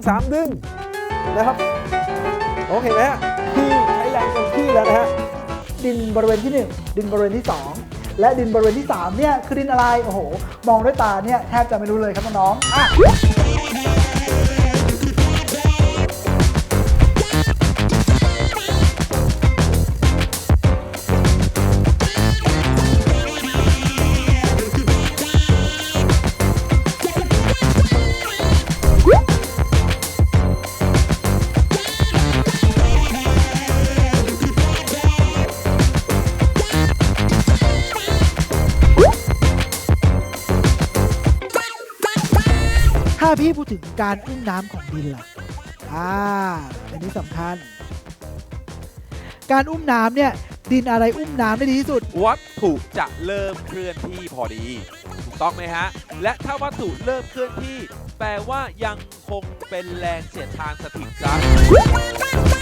สองสามดึงนะครับโอเคไหมฮะพี่ใช้แรงเต็มที่แล้วนะฮะดินบริเวณที่ 1 ดินบริเวณที่ 2 และดินบริเวณที่3เนี่ยคือดินอะไรโอ้โห มองด้วยตาเนี่ยแทบจะไม่รู้เลยครับน้องๆอะ ถ้าพี่พูดถึงการอุ้มน้ำของดินล่ะ อ่า อันนี้สำคัญ การอุ้มน้ำเนี่ย ดินอะไรอุ้มน้ำได้ดีที่สุด วัตถุจะเริ่มเคลื่อนที่พอดี ถูกต้องไหมฮะ และถ้าวัตถุเริ่มเคลื่อนที่ แปลว่ายังคงเป็นแรงเสียดทานสถิตครับ